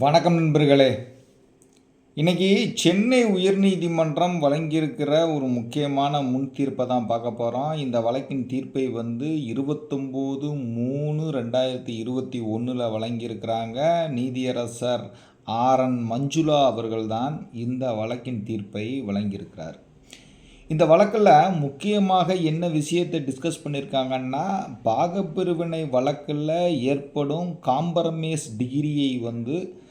வணக்கம் நண்பர்களே. இன்றைக்கி சென்னை உயர்நீதிமன்றம் வழங்கியிருக்கிற ஒரு முக்கியமான முன் தீர்ப்பை தான் பார்க்க போகிறோம் இந்த வழக்கின் தீர்ப்பை வந்து இருபத்தொம்போது மூணு ரெண்டாயிரத்தி இருபத்தி ஒன்றில் வழங்கியிருக்கிறாங்க நீதியரசர் ஆர்என் மஞ்சுளா அவர்கள்தான் இந்த வழக்கின் தீர்ப்பை வழங்கியிருக்கிறார். இந்த வழக்கில் முக்கியமாக என்ன விஷயத்தை டிஸ்கஸ் பண்ணியிருக்காங்கன்னா பாகப்பிரிவினை வழக்கில் ஏற்படும் காம்பரமேஸ் டிகிரியை வந்து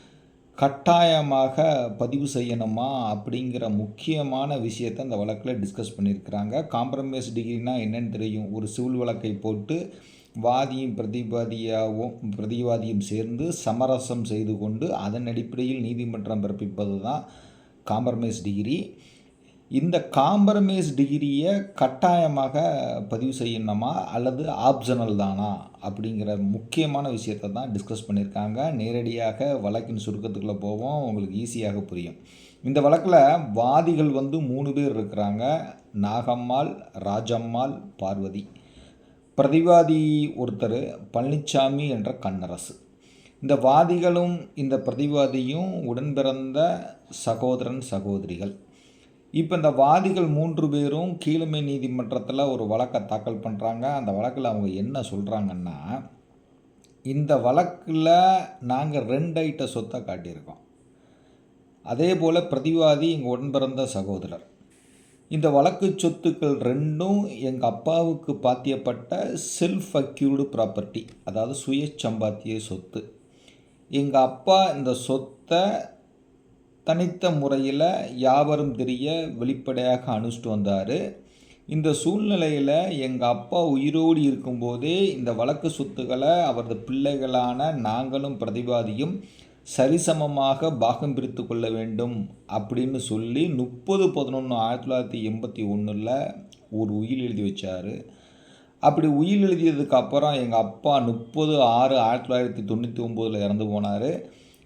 கட்டாயமாக பதிவு செய்யணுமா அப்படிங்கிற முக்கியமான விஷயத்தை அந்த வழக்கில் டிஸ்கஸ் பண்ணியிருக்கிறாங்க. காம்ப்ரமைஸ் டிகிரினா என்னன்னு தெரியும். ஒரு சிவில் வழக்கை போட்டு வாதியும் பிரதிவாதியாகவும் பிரதிவாதியும் சேர்ந்து சமரசம் செய்து கொண்டு அதன் அடிப்படையில் நீதிமன்றம் பிறப்பிப்பது தான் காம்ப்ரமைஸ் டிகிரி இந்த காம்ப்ரமைஸ் டிகிரியை கட்டாயமாக பதிவு செய்யணுமா? அல்லது ஆப்ஷனல் தானா? அப்படிங்கிற முக்கியமான விஷயத்தை தான் டிஸ்கஸ் பண்ணியிருக்காங்க. நேரடியாக வழக்கின் சுருக்கத்துக்குள்ளே போவோம். உங்களுக்கு ஈஸியாக புரியும். இந்த வழக்கில் வாதிகள் வந்து மூணு பேர் இருக்கிறாங்க. நாகம்மாள் ராஜம்மாள் பார்வதி. பிரதிவாதி ஒருத்தர் பழனிசாமி என்ற கண்ணரசு. இந்த வாதிகளும் இந்த பிரதிவாதியும் உடன்பிறந்த சகோதரன் சகோதரிகள். இப்போ இந்த வாதிகள் மூன்று பேரும் கீழமை நீதிமன்றத்தில் ஒரு வழக்கை தாக்கல் பண்ணுறாங்க அந்த வழக்கில் அவங்க என்ன சொல்கிறாங்கன்னா இந்த வழக்கில் நாங்கள் ரெண்டு ஐட்ட சொத்தை காட்டியிருக்கோம். அதே போல் பிரதிவாதி எங்கள் உடன்பிறந்த சகோதரர். இந்த வழக்கு சொத்துக்கள் ரெண்டும் எங்கள் அப்பாவுக்கு பாத்தியப்பட்ட செல்ஃப் அக்யூர்டு ப்ராப்பர்ட்டி அதாவது சுய சம்பாத்திய சொத்து. எங்கள் அப்பா இந்த சொத்தை தனித்த முறையில் யாவரும் தெரிய வெளிப்படையாக அனுஷ்டிட்டு வந்தார். இந்த சூழ்நிலையில் எங்கள் அப்பா உயிரோடு இருக்கும்போதே இந்த வழக்கு சொத்துக்களை அவரது பிள்ளைகளான நாங்களும் பிரதிவாதியும் சரிசமமாக பாகம் பிரித்து கொள்ள வேண்டும் அப்படின்னு சொல்லி முப்பது பதினொன்று ஆயிரத்தி தொள்ளாயிரத்தி எண்பத்தி ஒன்றில் ஒரு உயில் எழுதி வச்சார். அப்படி உயில் எழுதியதுக்கு அப்புறம் எங்கள் அப்பா முப்பது ஆறு ஆயிரத்தி தொள்ளாயிரத்தி தொண்ணூற்றி ஒம்போதில் இறந்து போனார்.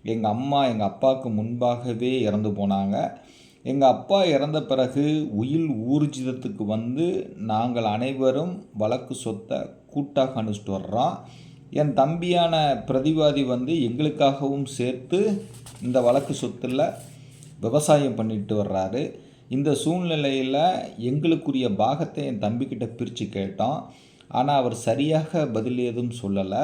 எங்கள் அம்மா எங்கள் அப்பாவுக்கு முன்பாகவே இறந்து போனாங்க. எங்கள் அப்பா இறந்த பிறகு உயில் ஊர்ஜிதத்துக்கு வந்து நாங்கள் அனைவரும் வழக்கு சொத்தை கூட்டாக அனுப்பிச்சிட்டு வர்றோம். என் தம்பியான பிரதிவாதி வந்து எங்களுக்காகவும் சேர்த்து இந்த வழக்கு சொத்தில் விவசாயம் பண்ணிட்டு வர்றாரு. இந்த சூழ்நிலையில் எங்களுக்குரிய பாகத்தை என் தம்பிக்கிட்ட பிரித்து கேட்டோம். ஆனால் அவர் சரியாக பதில் எதுவும் சொல்லலை.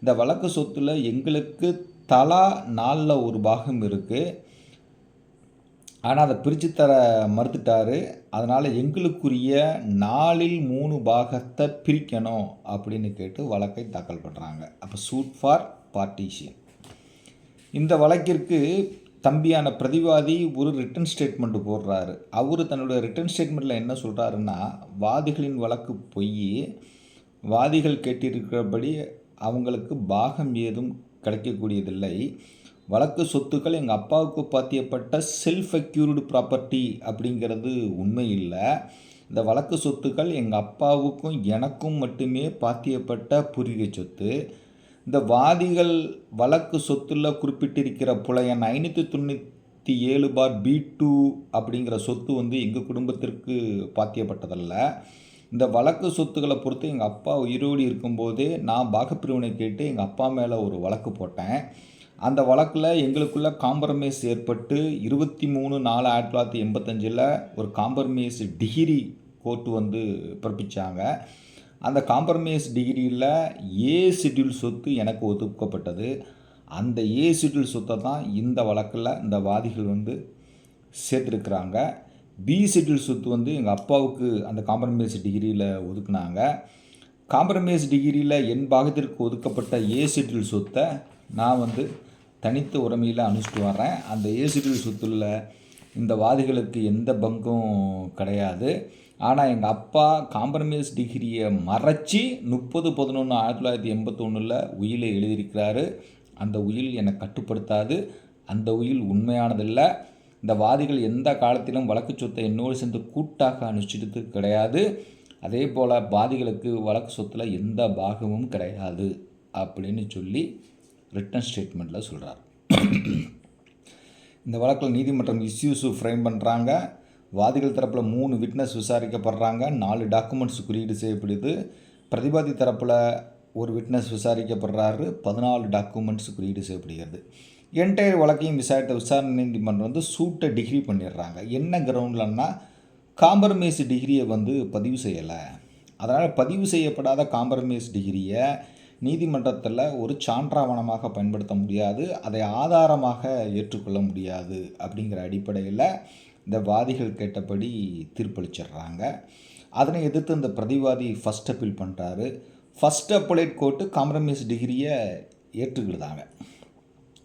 இந்த வழக்கு சொத்தில் எங்களுக்கு தலா நாலில் ஒரு பாகம் இருக்குது ஆனால் அதை பிரித்து தர மறுத்துட்டார். அதனால் எங்களுக்குரிய நாலில் மூணு பாகத்தை பிரிக்கணும் அப்படின்னு கேட்டு வழக்கை தாக்கல் பண்ணுறாங்க அப்போ சூட் ஃபார் பார்ட்டிஷியன் இந்த வழக்கிற்கு தம்பியான பிரதிவாதி ஒரு ரிட்டன் ஸ்டேட்மெண்ட் போடுறாரு. அவர் தன்னுடைய ரிட்டன் ஸ்டேட்மெண்ட்டில் என்ன சொல்கிறாருன்னா வாதிகளின் வழக்கு பொய் வாதிகள் கேட்டிருக்கிறபடி அவங்களுக்கு பாகம் ஏதும் கிடைக்கக்கூடியதில்லை. வழக்கு சொத்துக்கள் எங்கள் அப்பாவுக்கு பாத்தியப்பட்ட செல்ஃப் அக்யூர்டு ப்ராப்பர்ட்டி அப்படிங்கிறது உண்மை இல்லை இந்த வழக்கு சொத்துக்கள் எங்கள் அப்பாவுக்கும் எனக்கும் மட்டுமே பாத்தியப்பட்ட பூர்வீக சொத்து. இந்த வாதிகள் வழக்கு சொத்துல குறிப்பிட்டிருக்கிற புலையன் ஐநூற்றி தொண்ணூற்றி ஏழு பார் பி டூ அப்படிங்கிற சொத்து வந்து எங்கள் குடும்பத்திற்கு பாத்தியப்பட்டதல்ல இந்த வழக்கு சொத்துக்களை பொறுத்து எங்கள் அப்பா உயிரோடு இருக்கும்போதே நான் பாகப்பிரிவினை கேட்டு எங்கள் அப்பா மேலே ஒரு வழக்கு போட்டேன். அந்த வழக்கில் எங்களுக்குள்ளே காம்ப்ரமைஸ் ஏற்பட்டு இருபத்தி மூணு நாலு ஆயிரத்தி தொள்ளாயிரத்தி எண்பத்தஞ்சில் ஒரு காம்ப்ரமைஸ் டிகிரி கோர்ட்டு வந்து பிறப்பிச்சாங்க. அந்த காம்ப்ரமைஸ் டிகிரியில் ஏ ஷெட்யூல் சொத்து எனக்கு ஒதுக்கப்பட்டது. அந்த ஏ ஷெட்யூல் சொத்தை தான் இந்த வழக்கில் இந்த வாதிகள் வந்து சேர்த்துருக்குறாங்க. பி ஷெட்யூல் சொத்து வந்து எங்கள் அப்பாவுக்கு அந்த காம்ப்ரமைஸ் டிகிரியில் ஒதுக்குனாங்க. காம்ப்ரமைஸ் டிகிரியில் என் பாகத்திற்கு ஒதுக்கப்பட்ட ஏ செட்டில் சொத்தை நான் வந்து தனித்த உரிமையில் அனுப்பிச்சிட்டு வரேன் அந்த ஏ செட்டில் சொத்துல இந்த வாதிகளுக்கு எந்த பங்கும் கிடையாது. ஆனால் எங்கள் அப்பா காம்ப்ரமைஸ் டிகிரியை மறைச்சி முப்பது பதினொன்று ஆயிரத்தி தொள்ளாயிரத்தி எண்பத்தொன்னில் உயிலை எழுதியிருக்கிறாரு. அந்த உயில் என்னை கட்டுப்படுத்தாது. அந்த உயில் உண்மையானதில்லை. இந்த வாதிகள் எந்த காலத்திலும் வழக்கு சொத்தை என்னோடு சேர்ந்து கூட்டாக அனுஷ்டித்தது கிடையாது. அதே போல் வாதிகளுக்கு வழக்கு சொத்தில் எந்த பாகமும் கிடையாது அப்படின்னு சொல்லி ரிட்டன் ஸ்டேட்மெண்ட்டில் சொல்கிறார் இந்த வழக்கில் நீதிமன்றம் இஸ்யூஸு ஃப்ரேம் பண்ணுறாங்க வாதிகள் தரப்பில் மூணு விட்னஸ் விசாரிக்கப்படுறாங்க. நாலு டாக்குமெண்ட்ஸ் குறியீடு செய்யப்படுது. பிரதிவாதி தரப்பில் ஒரு விட்னஸ் விசாரிக்கப்படுறாரு. பதினாலு டாக்குமெண்ட்ஸ் குறியீடு செய்யப்படுகிறது. என்டையர் வழக்கையும் விசாரித்த விசாரணை நீதிமன்றம் வந்து சூட்டை டிகிரி பண்ணிடுறாங்க. என்ன கிரவுண்ட்லன்னா காம்ப்ரமைஸ் டிகிரியை வந்து பதிவு செய்யலை. அதனால் பதிவு செய்யப்படாத காம்ப்ரமைஸ் டிகிரியை நீதிமன்றத்தில் ஒரு சான்றாவணமாக பயன்படுத்த முடியாது. அதை ஆதாரமாக ஏற்றுக்கொள்ள முடியாது அப்படிங்கிற அடிப்படையில் இந்த வாதிகள் கேட்டபடி தீர்ப்பளிச்சிடுறாங்க. அதனை எதிர்த்து இந்த பிரதிவாதி ஃபஸ்ட் அப்பீல் பண்ணுறாரு ஃபஸ்ட் அப்பலேட் கோர்ட்டு காம்ப்ரமைஸ் டிகிரியை ஏற்றுக்கிடுதாங்க.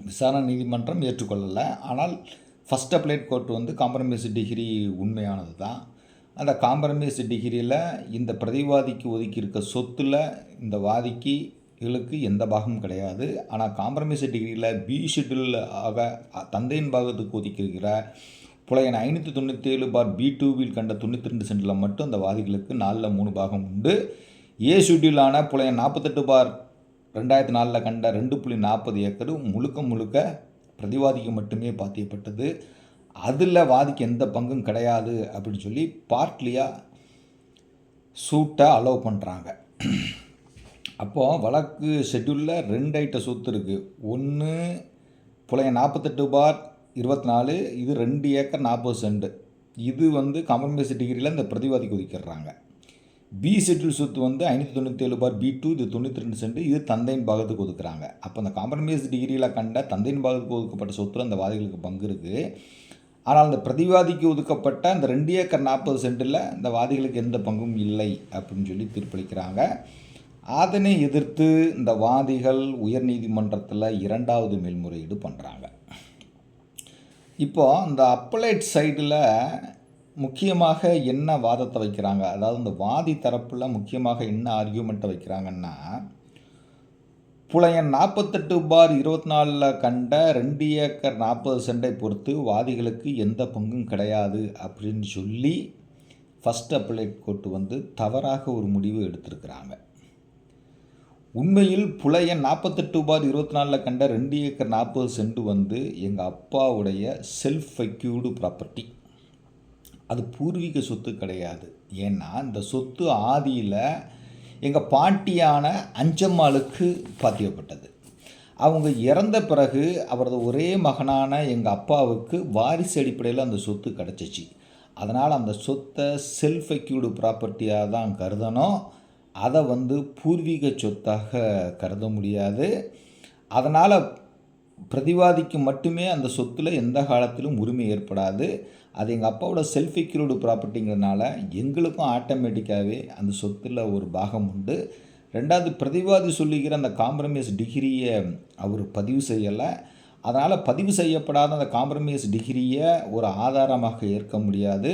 விசாரணை நீதிமன்றம் ஏற்றுக்கொள்ளலை. ஆனால் ஃபஸ்ட் அப்ளைட் கோர்ட் வந்து காம்ப்ரமைஸ் டிகிரி உண்மையானது தான். அந்த காம்ப்ரமைஸ் டிகிரியில் இந்த பிரதிவாதிக்கு ஒதுக்கியிருக்க சொத்தில் இந்த வாதிக்கு இவளுக்கு எந்த பாகமும் கிடையாது. ஆனால் காம்ப்ரமைஸ் டிகிரியில் பி ஷெட்யூலில் ஆக தந்தையின் பாகத்துக்கு ஒதுக்கியிருக்கிற புலையன் ஐநூற்றி தொண்ணூற்றி ஏழு பார் பி டூவில் கண்ட தொண்ணூற்றி ரெண்டு சென்டில் மட்டும் அந்த வாதிகளுக்கு நாலில் மூணு பாகம் உண்டு. ஏ ஷெட்யூலான புலையன் நாற்பத்தெட்டு பார் ரெண்டாயிரத்தி நாலில் கண்ட ரெண்டு புள்ளி நாற்பது ஏக்கர் முழுக்க முழுக்க பிரதிவாதிக்கு மட்டுமே பாத்தியப்பட்டது. அதில் வாதிக்கு எந்த பங்கும் கிடையாது அப்படின்னு சொல்லி பார்ட்லியாக சூட்டை அலோவ் பண்ணுறாங்க அப்போது வழக்கு ஷெட்யூலில் ரெண்டு ஐட்ட சொத்து இருக்குது ஒன்று புலைய நாற்பத்தெட்டு பார் இருபத்தி நாலு இது ரெண்டு ஏக்கர் நாற்பது சென்ட். இது வந்து காம்ப்ரமைஸ் டிகிரியில் இந்த பிரதிவாதிக்கு ஒதுக்கிடுறாங்க. பி ஷெட்யூல் சொத்து வந்து ஐநூற்றி தொண்ணூற்றி ஏழு பார் பி டூ இது தொண்ணூற்றி ரெண்டு சென்ட் இது தந்தையின் பாகத்துக்கு ஒதுக்குறாங்க. அப்போ அந்த காம்ப்ரமைஸ் டிகிரியில் கண்ட தந்தையின் பாகத்துக்கு ஒதுக்கப்பட்ட சொத்துல அந்த வாதிகளுக்கு பங்கு இருக்குது ஆனால் அந்த பிரதிவாதிக்கு ஒதுக்கப்பட்ட அந்த ரெண்டு ஏக்கர் நாற்பது சென்ட்டில் இந்த வாதிகளுக்கு எந்த பங்கும் இல்லை அப்படின்னு சொல்லி தீர்ப்பளிக்கிறாங்க. அதனை எதிர்த்து இந்த வாதிகள் உயர்நீதிமன்றத்தில் இரண்டாவது மேல்முறையீடு பண்ணுறாங்க இப்போ அந்த அப்பலேட் சைடில் முக்கியமாக என்ன வாதத்தை வைக்கிறாங்க? அதாவது இந்த வாதி தரப்பில் முக்கியமாக என்ன ஆர்கியூமெண்ட்டை வைக்கிறாங்கன்னா புலையன் நாற்பத்தெட்டு பார் இருபத்தி நாலில் கண்ட ரெண்டு ஏக்கர் நாற்பது சென்டை பொறுத்து வாதிகளுக்கு எந்த பங்கும் கிடையாது அப்படின்னு சொல்லி ஃபஸ்ட் அப்பலைட் கோர்ட்டு வந்து தவறாக ஒரு முடிவு எடுத்திருக்கிறாங்க. உண்மையில் புலையன் நாற்பத்தெட்டு பார் இருபத்தி நாலில் கண்ட ரெண்டு ஏக்கர் நாற்பது சென்ட் வந்து எங்கள் அப்பாவுடைய செல்ஃப் செக்யூர்டு ப்ராப்பர்ட்டி அது பூர்வீக சொத்து கிடையாது. ஏன்னா இந்த சொத்து ஆதியில் எங்கள் பாட்டியான அஞ்சம்மாளுக்கு பாத்தியப்பட்டது. அவங்க இறந்த பிறகு அவரது ஒரே மகனான எங்கள் அப்பாவுக்கு வாரிசு அடிப்படையில் அந்த சொத்து கிடச்சிச்சு. அதனால் அந்த சொத்தை செல்ஃப் அக்யூர்டு ப்ராப்பர்ட்டியாக தான் கருதணும். அதை வந்து பூர்வீக சொத்தாக கருத முடியாது. அதனால் பிரதிவாதிக்கு மட்டுமே அந்த சொத்தில் எந்த காலத்திலும் உரிமை ஏற்படாது. அது எங்கள் அப்பாவோட செல்ஃப் செக்யூர்டு ப்ராப்பர்ட்டிங்கிறதுனால எங்களுக்கும் ஆட்டோமேட்டிக்காகவே அந்த சொத்தில் ஒரு பாகம் உண்டு. ரெண்டாவது பிரதிவாதி சொல்லிக்கிற அந்த காம்ப்ரமைஸ் டிகிரியை அவர் பதிவு செய்யலை. அதனால் பதிவு செய்யப்படாத அந்த காம்ப்ரமைஸ் டிகிரியை ஒரு ஆதாரமாக ஏற்க முடியாது.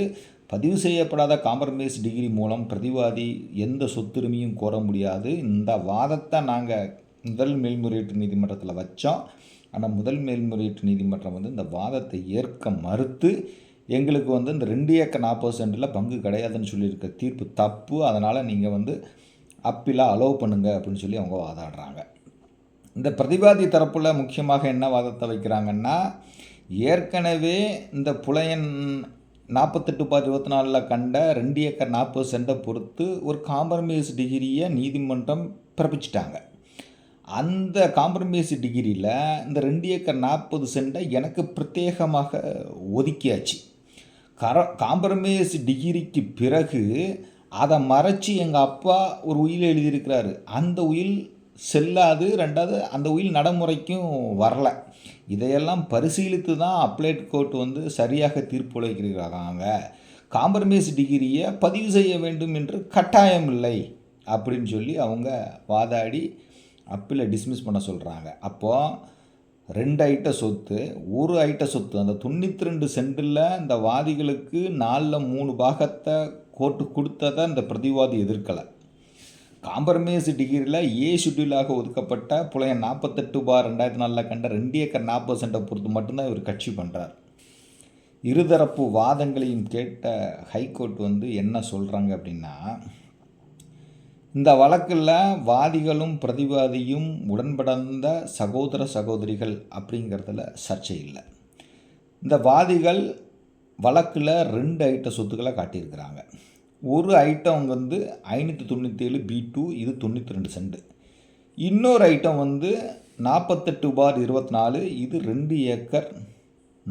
பதிவு செய்யப்படாத காம்ப்ரமைஸ் டிகிரி மூலம் பிரதிவாதி எந்த சொத்துரிமையும் கோர முடியாது. இந்த வாதத்தை நாங்கள் முதல் மேல்முறையீட்டு நீதிமன்றத்தில் வச்சோம். ஆனால் முதல் மேல்முறையீட்டு நீதிமன்றம் வந்து இந்த வாதத்தை ஏற்க மறுத்து எங்களுக்கு வந்து இந்த ரெண்டு ஏக்கர் நாற்பது சென்டில் பங்கு கிடையாதுன்னு சொல்லியிருக்க தீர்ப்பு தப்பு. அதனால் நீங்கள் வந்து அப்பீலாக அலோவ் பண்ணுங்க அப்படின்னு சொல்லி அவங்க வாதாடுறாங்க. இந்த பிரதிவாதி தரப்பில் முக்கியமாக என்ன வாதத்தை வைக்கிறாங்கன்னா ஏற்கனவே இந்த புலையன் நாற்பத்தெட்டு பார் இருபத்தி நாலில் கண்ட ரெண்டு ஏக்கர் நாற்பது சென்டை பொறுத்து ஒரு காம்ப்ரமைஸ் டிகிரியை நீதிமன்றம் பிறப்பிச்சிட்டாங்க. அந்த காம்ப்ரமைஸ் டிகிரியில் இந்த ரெண்டு ஏக்கர் நாற்பது சென்டை எனக்கு பிரத்யேகமாக ஒதுக்கியாச்சு. கர காம்ப்ரமைஸ் டிகிரிக்கு பிறகு அதை மறைச்சி எங்கள் அப்பா ஒரு உயில் எழுதியிருக்கிறாரு. அந்த உயில் செல்லாது ரெண்டாவது அந்த உயில் நடைமுறைக்கும் வரல. இதையெல்லாம் பரிசீலித்து தான் அப்ளைட் கோர்ட் வந்து சரியாக தீர்ப்பு உழைக்கிறாங்க காம்ப்ரமைஸ் டிகிரியை பதிவு செய்ய வேண்டும் என்று கட்டாயம் இல்லை அப்படின்னு சொல்லி அவங்க வாதாடி அப்பில் டிஸ்மிஸ் பண்ண சொல்கிறாங்க அப்போது ரெண்டு ஐட்ட சொத்து ஒரு ஐட்ட சொத்து. அந்த தொண்ணூற்றி ரெண்டு சென்டில் இந்த வாதிகளுக்கு நாலில் மூணு பாகத்தை கோர்ட்டு கொடுத்ததை இந்த பிரதிவாதி எதிர்க்கலை. காம்ப்ரமைஸ் டிகிரியில் ஏ ஷெட்யூலாக ஒதுக்கப்பட்ட புலையன் நாற்பத்தெட்டு பார் ரெண்டாயிரத்தி நாலில் கண்ட ரெண்டு ஏக்கர் நாற்பது சென்டை பொறுத்து மட்டும்தான் இவர் கட்சி பண்ணுறார் இருதரப்பு வாதங்களையும் கேட்ட ஹைகோர்ட் வந்து என்ன சொல்கிறாங்க அப்படின்னா இந்த வழக்கில் வாதிகளும் பிரதிவாதியும் உடன்படந்த சகோதர சகோதரிகள் அப்படிங்கிறதுல சர்ச்சை இல்லை. இந்த வாதிகள் வழக்கில் ரெண்டு ஐட்ட சொத்துக்களை காட்டியிருக்கிறாங்க. ஒரு ஐட்டம் வந்து ஐநூற்றி தொண்ணூற்றி ஏழு பி டூ இது தொண்ணூற்றி ரெண்டு சென்ட். இன்னொரு ஐட்டம் வந்து நாற்பத்தெட்டு பார் இருபத்தி நாலு இது ரெண்டு ஏக்கர்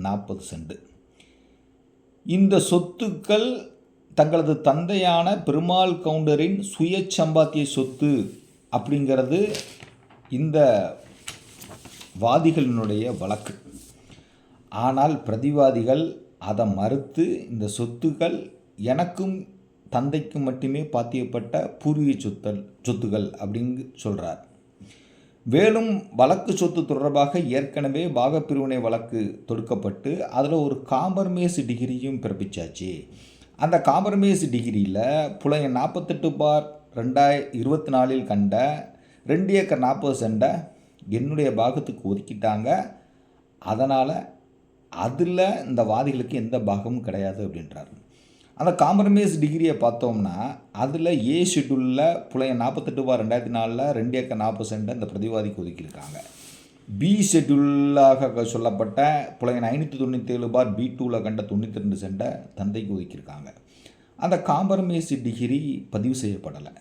நாற்பது சென்ட். இந்த சொத்துக்கள் தங்களது தந்தையான பெருமாள் கவுண்டரின் சுய சம்பாத்திய சொத்து அப்படிங்கிறது இந்த வாதிகளினுடைய வழக்கு. ஆனால் பிரதிவாதிகள் அதை மறுத்து இந்த சொத்துக்கள் எனக்கும் தந்தைக்கும் மட்டுமே பாத்தியப்பட்ட பூர்வீக சொத்தல் சொத்துகள் அப்படின்னு சொல்கிறார் மேலும் வழக்கு சொத்து தொடர்பாக ஏற்கனவே பாகப்பிரிவினை வழக்கு தொடுக்கப்பட்டு அதில் ஒரு காம்பர்மேஸ் டிகிரியும் பிறப்பிச்சாச்சு. அந்த காம்ப்ரமைஸ் டிகிரியில் புலைய நாற்பத்தெட்டு பார் ரெண்டாய் இருபத்தி நாலில் கண்ட ரெண்டு ஏக்கர் நாற்பது சென்டை என்னுடைய பாகத்துக்கு ஒதுக்கிட்டாங்க. அதனால் அதில் இந்த வாதிகளுக்கு எந்த பாகமும் கிடையாது அப்படின்றாரு. அந்த காம்ப்ரமைஸ் டிகிரியை பார்த்தோம்னா அதில் ஏ ஷெட்யூலில் புலைய நாற்பத்தெட்டு பார் ரெண்டாயிரத்தி நாலில் ரெண்டு ஏக்கர் நாற்பது சென்ட் இந்த பிரதிவாதிக்கு ஒதுக்கியிருக்காங்க. பி ஷெட்யூலாக சொல்லப்பட்ட புலையன் ஐநூற்றி தொண்ணூற்றி ஏழு பார் பி டூவில் கண்ட தொண்ணூற்றி ரெண்டு சென்ட்டை தந்தைக்கு ஒதுக்கியிருக்காங்க. அந்த காம்ப்ரமைஸ் டிகிரி பதிவு செய்யப்படலை.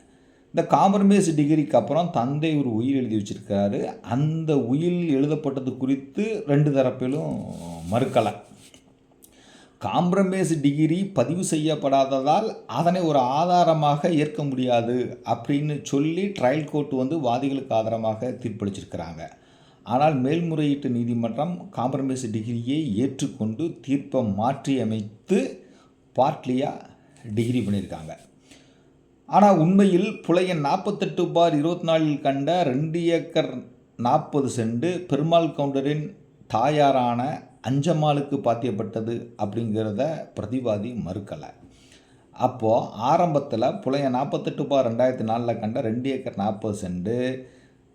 இந்த காம்ப்ரமைஸ் டிகிரிக்கு அப்புறம் தந்தை ஒரு உயிர் எழுதி வச்சுருக்காரு. அந்த உயில் எழுதப்பட்டது குறித்து ரெண்டு தரப்பிலும் மறுக்கலை. காம்ப்ரமைஸ் டிகிரி பதிவு செய்யப்படாததால் அதனை ஒரு ஆதாரமாக ஏற்க முடியாது அப்படின்னு சொல்லி ட்ரையல் கோர்ட் வந்து வாதிகளுக்கு ஆதாரமாக தீர்ப்பளிச்சிருக்கிறாங்க. ஆனால் மேல்முறையீட்டு நீதிமன்றம் காம்ப்ரமைஸ் டிகிரியை ஏற்றுக்கொண்டு தீர்ப்பை மாற்றி அமைத்து பார்ட்லியாக டிகிரி பண்ணியிருக்காங்க. ஆனால் உண்மையில் புலைய நாற்பத்தெட்டு பார் இருபத்தி நாலில் கண்ட ரெண்டு ஏக்கர் நாற்பது சென்ட் பெருமாள் கவுண்டரின் தாயாரான அஞ்சம்மாளுக்கு பாத்தியப்பட்டது அப்படிங்கிறத பிரதிவாதி மறுக்கலை. அப்போது ஆரம்பத்தில் புலைய நாற்பத்தெட்டு பார் ரெண்டாயிரத்தி நாலில் கண்ட ரெண்டு ஏக்கர் நாற்பது சென்ட்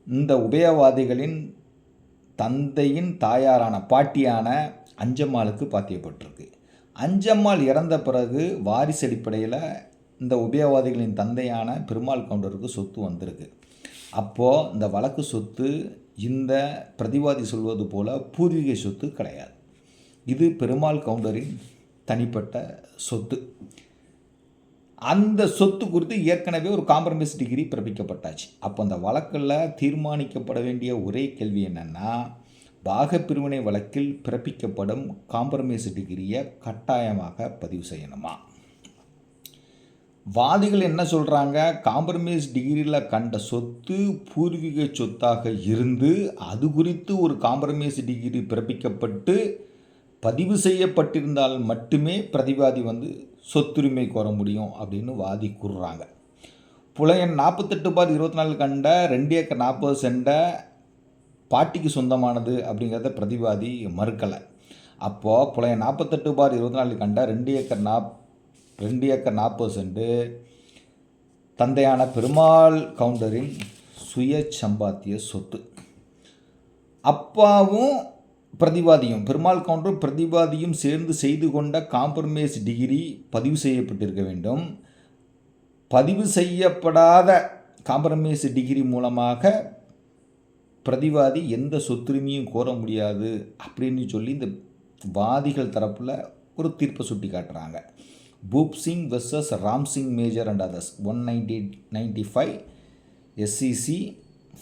இந்த உபயவாதிகளின் தந்தையின் தாயாரான பாட்டியான அஞ்சம்மாளுக்கு பாத்தியப்பட்டிருக்கு. அஞ்சம்மாள் இறந்த பிறகு வாரிசு அடிப்படையில் இந்த உபயவாதிகளின் தந்தையான பெருமாள் கவுண்டருக்கு சொத்து வந்திருக்கு. அப்போது இந்த வழக்கு சொத்து இந்த பிரதிவாதி சொல்வது போல் பூர்வீக சொத்து கிடையாது. இது பெருமாள் கவுண்டரின் தனிப்பட்ட சொத்து. அந்த சொத்து குறித்து ஏற்கனவே ஒரு காம்ப்ரமைஸ் டிகிரி பிறப்பிக்கப்பட்டாச்சு. அப்போ அந்த வழக்கில் தீர்மானிக்கப்பட வேண்டிய ஒரே கேள்வி என்னென்னா பாகப்பிரிவினை வழக்கில் பிறப்பிக்கப்படும் காம்ப்ரமைஸ் டிகிரியை கட்டாயமாக பதிவு செய்யணுமா? வாதிகள் என்ன சொல்கிறாங்க காம்ப்ரமைஸ் டிகிரியில் கண்ட சொத்து பூர்வீக சொத்தாக இருந்து அது குறித்து ஒரு காம்ப்ரமைஸ் டிகிரி பிறப்பிக்கப்பட்டு பதிவு செய்யப்பட்டிருந்தால் மட்டுமே பிரதிவாதி வந்து சொத்துரிமை கோர முடியும் அப்படின்னு வாதி கூறுறாங்க. புலையன் நாற்பத்தெட்டு பார் இருபத்தி நாலு கண்ட ரெண்டு ஏக்கர் நாற்பது செண்டை பாட்டிக்கு சொந்தமானது அப்படிங்கிறத பிரதிவாதி மறுக்கலை. அப்போது புலையன் நாற்பத்தெட்டு பார் இருபத்தி நாலு கண்ட ரெண்டு ஏக்கர் நாப் ரெண்டு ஏக்கர் நாற்பது சென்ட்டு தந்தையான பெருமாள் கவுண்டரின் சுய சம்பாத்திய சொத்து. அப்பாவும் பிரதிவாதியும் பெருமாள் கவுண்டரும் பிரதிவாதியும் சேர்ந்து செய்து கொண்ட காம்ப்ரமைஸ் டிகிரி பதிவு செய்யப்பட்டிருக்க வேண்டும். பதிவு செய்யப்படாத காம்ப்ரமைஸ் டிகிரி மூலமாக பிரதிவாதி எந்த சொத்துரிமையும் கோர முடியாது அப்படின்னு சொல்லி இந்த வாதிகள் தரப்பில் ஒரு தீர்ப்பை சுட்டி காட்டுறாங்க Bhoop Singh versus Ram Singh major and others one ninety ninety five SCC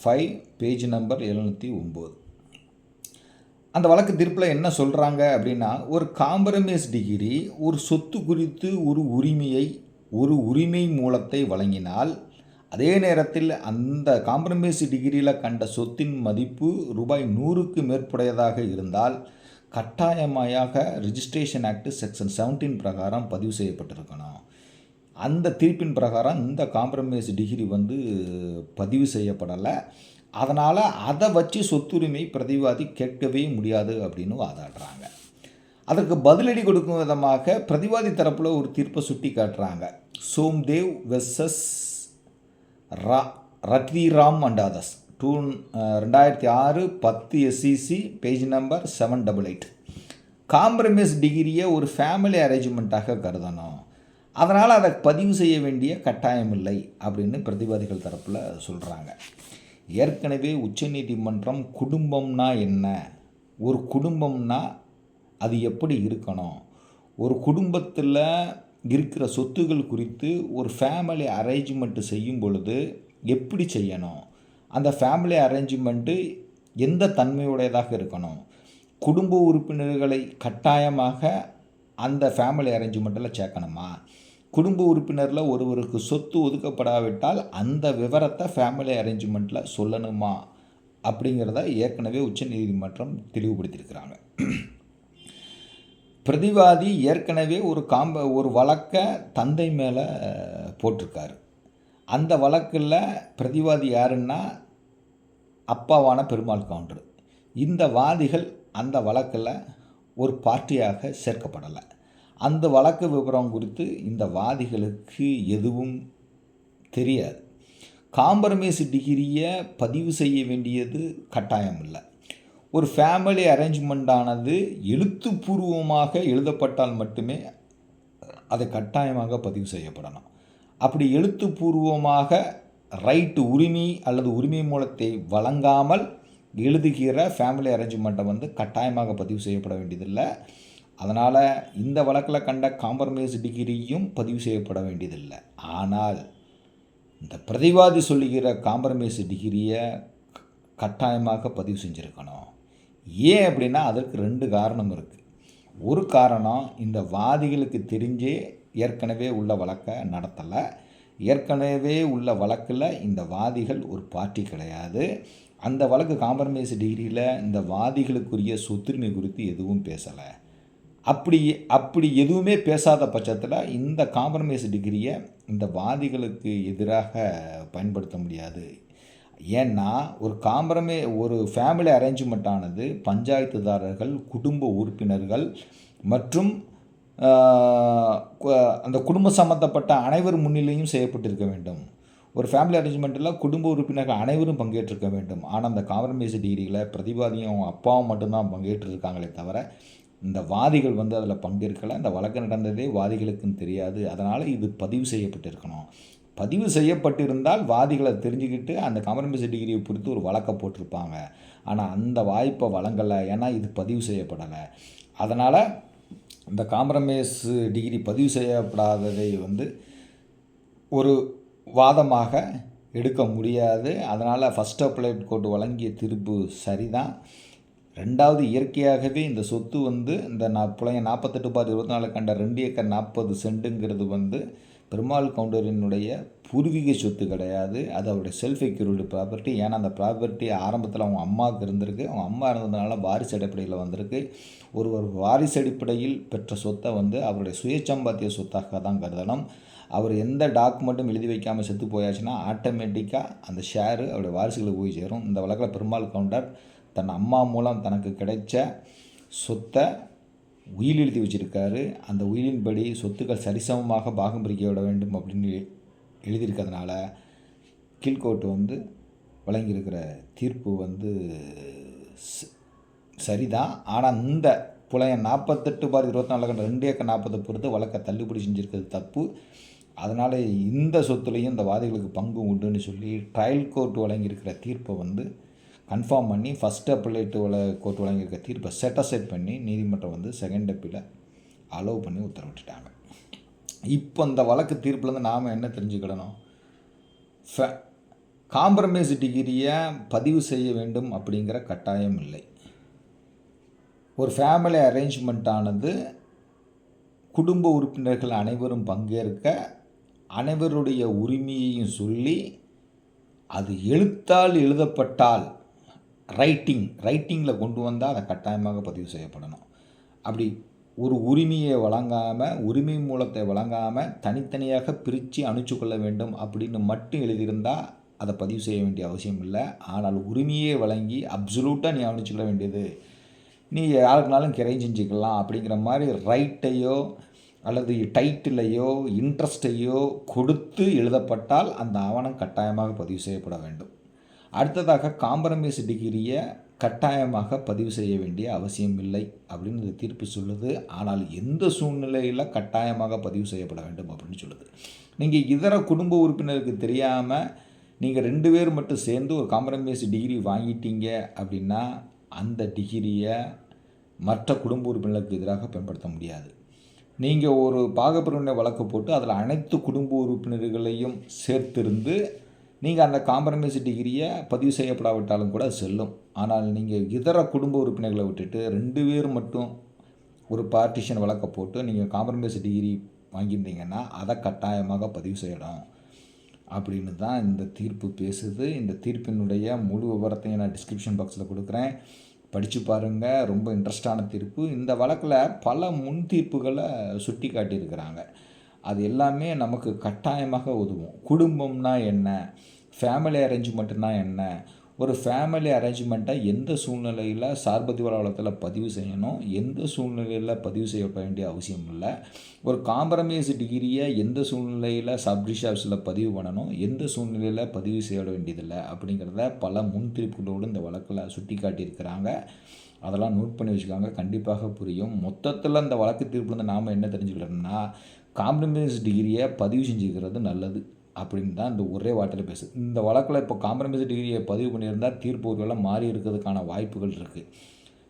five page number எழுநூற்றி ஒம்பது. அந்த வழக்கு தீர்ப்பில் என்ன சொல்கிறாங்க அப்படின்னா ஒரு காம்ப்ரமைஸ் டிகிரி ஒரு சொத்து குறித்து ஒரு உரிமையை ஒரு உரிமை மூலத்தை வழங்கினால் அதே நேரத்தில் அந்த காம்ப்ரமைஸ் டிகிரியில் கண்ட சொத்தின் மதிப்பு ரூபாய் நூறுக்கு மேற்புடையதாக இருந்தால் கட்டாயமாயாக ரிஜிஸ்ட்ரேஷன் ஆக்ட் செக்ஷன் செவன்டீன் பிரகாரம் பதிவு செய்யப்பட்டிருக்கணும். அந்த தீர்ப்பின் பிரகாரம் இந்த காம்ப்ரமைஸ் டிகிரி வந்து பதிவு செய்யப்படலை. அதனால் அதை வச்சு சொத்துரிமை பிரதிவாதி கேட்கவே முடியாது அப்படின்னு வாதாடுறாங்க. அதற்கு பதிலடி கொடுக்கும் விதமாக பிரதிவாதி தரப்பில் ஒரு தீர்ப்பை சுட்டி காட்டுறாங்க. சோம்தேவ் வெர்சஸ் ரா ரத்ரிராம் அண்ட் அதர்ஸ் டூ ரெண்டாயிரத்தி ஆறு பத்து SCC page number seven double eight compromise டிகிரியை ஒரு ஃபேமிலி அரேஞ்ச்மெண்ட்டாக கருதணும். அதனால் அதை பதிவு செய்ய வேண்டிய கட்டாயம் இல்லை அப்படின்னு பிரதிவாதிகள் தரப்பில் சொல்கிறாங்க ஏற்கனவே உச்சநீதிமன்றம் குடும்பம்னா என்ன? ஒரு குடும்பம்னா அது எப்படி இருக்கணும்? ஒரு குடும்பத்தில் இருக்கிற சொத்துகள் குறித்து ஒரு ஃபேமிலி அரேஞ்ச்மெண்ட்டு செய்யும் பொழுது எப்படி செய்யணும்? அந்த ஃபேமிலி அரேஞ்ச்மெண்ட்டு எந்த தன்மையுடையதாக இருக்கணும்? குடும்ப உறுப்பினர்களை கட்டாயமாக அந்த ஃபேமிலி அரேஞ்ச்மெண்ட்டில் சேர்க்கணுமா? குடும்ப உறுப்பினரில் ஒருவருக்கு சொத்து ஒதுக்கப்படாவிட்டால் அந்த விவரத்தை ஃபேமிலி அரேஞ்ச்மெண்ட்டில் சொல்லணுமா? அப்படிங்கிறத ஏற்கனவே உச்சநீதிமன்றம் தெளிவுபடுத்தியிருக்கிறாங்க. பிரதிவாதி ஏற்கனவே ஒரு காம்ப ஒரு வழக்கை தந்தை மேலே போட்டிருக்காரு. அந்த வழக்கில் பிரதிவாதி யாருன்னா அப்பாவான பெருமாள் கவுண்டர். இந்த வாதிகள் அந்த வழக்கில் ஒரு பார்ட்டியாக சேர்க்கப்படலை. அந்த வழக்கு விவரம் குறித்து இந்த வாதிகளுக்கு எதுவும் தெரியாது. காம்ப்ரமைஸ் டிகிரியை பதிவு செய்ய வேண்டியது கட்டாயம் இல்லை ஒரு ஃபேமிலி அரேஞ்ச்மெண்ட்டானது எழுத்துப்பூர்வமாக எழுதப்பட்டால் மட்டுமே அது கட்டாயமாக பதிவு செய்யப்படணும் அப்படி எழுத்துப்பூர்வமாக ரைட்டு உரிமை அல்லது உரிமை மூலத்தை வழங்காமல் எழுதுகிற ஃபேமிலி அரேஞ்ச்மெண்ட்டை வந்து கட்டாயமாக பதிவு செய்யப்பட வேண்டியதில்லை. அதனால் இந்த வழக்கில் கண்ட காம்ப்ரமைஸ் டிகிரியும் பதிவு செய்யப்பட வேண்டியதில்லை. ஆனால் இந்த பிரதிவாதி சொல்லுகிற காம்ப்ரமைஸ் டிகிரியை கட்டாயமாக பதிவு செஞ்சுருக்கணும். ஏன் அப்படின்னா அதற்கு ரெண்டு காரணம் இருக்குது ஒரு காரணம் இந்த வாதிகளுக்கு தெரிஞ்சே ஏற்கனவே உள்ள வழக்கை நடத்தலை. ஏற்கனவே உள்ள வழக்கில் இந்த வாதிகள் ஒரு பார்ட்டி கிடையாது. அந்த வழக்கு காம்ப்ரமைஸ் டிகிரியில் இந்த வாதிகளுக்குரிய சொத்துரிமை குறித்து எதுவும் பேசலை. அப்படி அப்படி எதுவுமே பேசாத பட்சத்தில் இந்த காம்ப்ரமைஸ் டிகிரியை இந்த வாதிகளுக்கு எதிராக பயன்படுத்த முடியாது. ஏன்னா ஒரு காம்ப்ரமே ஒரு ஃபேமிலி அரேஞ்ச்மெண்ட் ஆனது பஞ்சாயத்துதாரர்கள் குடும்ப உறுப்பினர்கள் மற்றும் அந்த குடும்பம் சம்மந்தப்பட்ட அனைவர் முன்னிலையும் செய்யப்பட்டிருக்க வேண்டும். ஒரு ஃபேமிலி அரேஞ்ச்மெண்ட்டில் குடும்ப உறுப்பினர்கள் அனைவரும் பங்கேற்றிருக்க வேண்டும். ஆனால் அந்த காம்ப்ரமைஸ் டிகிரியில் பிரதிவாதியும் அப்பாவும் மட்டும்தான் பங்கேற்றிருக்காங்களே தவிர இந்த வாதிகள் வந்து அதில் பங்கேற்கலை. அந்த வழக்கு நடந்ததே வாதிகளுக்குன்னு தெரியாது. அதனால் இது பதிவு செய்யப்பட்டிருக்கணும். பதிவு செய்யப்பட்டிருந்தால் வாதிகளை தெரிஞ்சுக்கிட்டு அந்த காம்ப்ரமைஸ் டிகிரியை பொறுத்து ஒரு வழக்கை போட்டிருப்பாங்க. ஆனால் அந்த வாய்ப்பை வழங்கலை. ஏன்னா இது பதிவு செய்யப்படலை. அதனால் இந்த காம்ப்ரமைஸ் டிகிரி பதிவு செய்யப்படாததை வந்து ஒரு வாதமாக எடுக்க முடியாது. அதனால் ஃபஸ்ட் அப்ளைட் கோர்ட் வழங்கிய தீர்ப்பு சரிதான். ரெண்டாவது இயற்கையாகவே இந்த சொத்து வந்து இந்த நான் புலைய நாற்பத்தெட்டு பார் இருபத்தி நாலு கண்ட ரெண்டு ஏக்கர் நாற்பது சென்ட்டுங்கிறது வந்து பெருமாள் கவுண்டரினுடைய பூர்வீக சொத்து கிடையாது. அது அவருடைய செல்ஃப் எக்யூரிட்டி ப்ராப்பர்ட்டி ஏன்னா அந்த ப்ராப்பர்ட்டி ஆரம்பத்தில் அவங்க அம்மாவுக்கு இருந்திருக்கு. அவங்க அம்மா இருந்ததுனால வாரிசு அடிப்படையில் வந்திருக்கு. ஒருவர் வாரிசு அடிப்படையில் பெற்ற சொத்தை வந்து அவருடைய சுயச்சம்பாத்திய சொத்தாக தான் கருதணும். அவர் எந்த டாக்குமெண்ட்டும் எழுதி வைக்காமல் செத்து போயாச்சுன்னா ஆட்டோமேட்டிக்காக அந்த ஷேரு அவருடைய வாரிசுகளுக்கு போய் சேரும். இந்த வழக்கில் பெருமாள் கவுண்டர் தன் அம்மா மூலம் தனக்கு கிடைச்ச சொத்தை உயில் எழுதி வச்சுருக்காரு. அந்த உயிலின்படி சொத்துக்கள் சரிசமமாக பாகம் பிரிக்க விட வேண்டும் அப்படின்னு எழுதியிருக்கிறதுனால கீழ்கோர்ட்டு வந்து வழங்கியிருக்கிற தீர்ப்பு வந்து சரிதான். ஆனால் இந்த புலைய நாற்பத்தெட்டு பார் இருபத்தி நாலு கண்ட ரெண்டு ஏக்கர் நாற்பதை பொறுத்து வழக்கை தள்ளுபடி செஞ்சுருக்கிறது தப்பு. அதனால் இந்த சொத்துலேயும் இந்த வாதிகளுக்கு பங்கு உண்டுன்னு சொல்லி ட்ரையல் கோர்ட் வழங்கியிருக்கிற தீர்ப்பை வந்து கன்ஃபார்ம் பண்ணி ஃபஸ்ட் அப்பலேட்டு வள கோர்ட் வழங்கியிருக்க தீர்ப்பை செட்டசெட் பண்ணி நீதிமன்றம் வந்து செகண்ட் அப்பீல அலோவ் பண்ணி உத்தரவிட்டுட்டாங்க. இப்போ இந்த வழக்கு தீர்ப்புலேருந்து நாம் என்ன தெரிஞ்சுக்கிடணும்? ஃப காம்ப்ரமைஸ் டிகிரியை பதிவு செய்ய வேண்டும் அப்படிங்கிற கட்டாயம் இல்லை. ஒரு ஃபேமிலி அரேஞ்ச்மெண்ட் ஆனது குடும்ப உறுப்பினர்கள் அனைவரும் பங்கேற்க அனைவருடைய உரிமையையும் சொல்லி அது எழுத்தால் எழுதப்பட்டால் ரைட்டிங் ரைட்டிங்கில் கொண்டு வந்தால் அதை கட்டாயமாக பதிவு செய்யப்படணும். அப்படி ஒரு உரிமையை வழங்காமல் உரிமை மூலத்தை வழங்காமல் தனித்தனியாக பிரித்து அனுப்பிச்சு கொள்ள வேண்டும் அப்படின்னு மட்டும் எழுதியிருந்தால் அதை பதிவு செய்ய வேண்டிய அவசியம் இல்லை. ஆனால் உரிமையை வழங்கி அப்சலூட்டாக நீ அணிச்சுக்கொள்ள வேண்டியது. நீ யாருக்குனாலும் கிரை செஞ்சுக்கலாம் அப்படிங்கிற மாதிரி ரைட்டையோ அல்லது டைட்டிலையோ இன்ட்ரெஸ்ட்டையோ கொடுத்து எழுதப்பட்டால் அந்த ஆவணம் கட்டாயமாக பதிவு செய்யப்பட வேண்டும். அடுத்ததாக காம்ப்ரமைஸ் டிகிரியை கட்டாயமாக பதிவு செய்ய வேண்டிய அவசியம் இல்லை அப்படின்னு இந்த தீர்ப்பு சொல்லுது. ஆனால் எந்த சூழ்நிலையில் கட்டாயமாக பதிவு செய்யப்பட வேண்டும் அப்படின்னு சொல்லுது. நீங்கள் இதர குடும்ப உறுப்பினருக்கு தெரியாமல் நீங்கள் ரெண்டு பேர் மட்டும் சேர்ந்து ஒரு காம்ப்ரமைஸ் டிகிரி வாங்கிட்டீங்க அப்படின்னா அந்த டிகிரியை மற்ற குடும்ப உறுப்பினர்களுக்கு எதிராக பயன்படுத்த முடியாது. நீங்கள் ஒரு பாகப்பிரிவினை வழக்கு போட்டு அதில் அனைத்து குடும்ப உறுப்பினர்களையும் சேர்த்திருந்து நீங்கள் அந்த காம்ப்ரமைஸ் டிகிரியை பதிவு செய்யப்படாவிட்டாலும் கூட செல்லும். ஆனால் நீங்கள் இதர குடும்ப உறுப்பினர்களை விட்டுட்டு ரெண்டு பேர் மட்டும் ஒரு பார்ட்டிஷன் வழக்க போட்டு நீங்கள் காம்ப்ரமைஸ் டிகிரி வாங்கியிருந்தீங்கன்னா அதை கட்டாயமாக பதிவு செய்யணும். அப்படின்னு தான் இந்த தீர்ப்பு பேசுது. இந்த தீர்ப்பினுடைய முழு விவரத்தையும் நான் டிஸ்கிரிப்ஷன் பாக்ஸில் கொடுக்குறேன். படித்து பாருங்கள் ரொம்ப இன்ட்ரெஸ்டான தீர்ப்பு. இந்த வழக்கில் பல முன் தீர்ப்புகளை சுட்டி காட்டியிருக்கிறாங்க அது எல்லாமே நமக்கு கட்டாயமாக உதவும். குடும்பம்னா என்ன? ஃபேமிலி அரேஞ்ச்மெண்ட்னா என்ன? ஒரு ஃபேமிலி அரேஞ்ச்மெண்ட்டை எந்த சூழ்நிலையில் சார்பதி வளத்தில் பதிவு செய்யணும்? எந்த சூழ்நிலையில் பதிவு செய்ய வேண்டிய அவசியம் இல்லை. ஒரு காம்ப்ரமைஸ் டிகிரியை எந்த சூழ்நிலையில் சப்டிஷ் பதிவு பண்ணணும்? எந்த சூழ்நிலையில் பதிவு செய்ய வேண்டியதில்லை? அப்படிங்கிறத பல முன்திருப்புகளோடு இந்த வழக்கில் சுட்டி காட்டியிருக்கிறாங்க அதெல்லாம் நோட் பண்ணி வச்சுக்காங்க. கண்டிப்பாக புரியும். மொத்தத்தில் இந்த வழக்கு தீர்ப்புலேருந்து நாம் என்ன தெரிஞ்சுக்கிட்டோம்னா காம்ப்ரமைஸ் டிகிரியை பதிவு செஞ்சுக்கிறது நல்லது அப்படின்னு தான் இந்த ஒரே வார்த்தையில் பேசுது. இந்த வழக்கில் இப்போ காம்ப்ரமைஸ் டிகிரியை பதிவு பண்ணியிருந்தால் தீர்ப்பு ஒருவேளை மாறி இருக்கிறதுக்கான வாய்ப்புகள் இருக்குது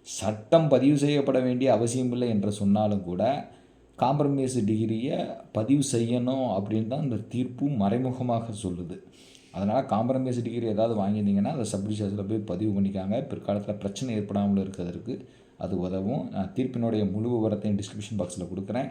சட்டம் பதிவு செய்யப்பட வேண்டிய அவசியமில்லை என்று சொன்னாலும் கூட காம்ப்ரமைஸ் டிகிரியை பதிவு செய்யணும் அப்படின்னு தான் இந்த தீர்ப்பு மறைமுகமாக சொல்லுது. அதனால் காம்ப்ரமைஸ் டிகிரி ஏதாவது வாங்கியிருந்தீங்கன்னா அதை சப்டிஷஸில் போய் பதிவு பண்ணிக்காங்க. பிற்காலத்தில் பிரச்சனை ஏற்படாமல் இருக்கிறதுக்கு அது உதவும். நான் தீர்ப்பினுடைய முழு விவரத்தையும் டிஸ்கிரிப்ஷன் பாக்ஸில் கொடுக்குறேன்.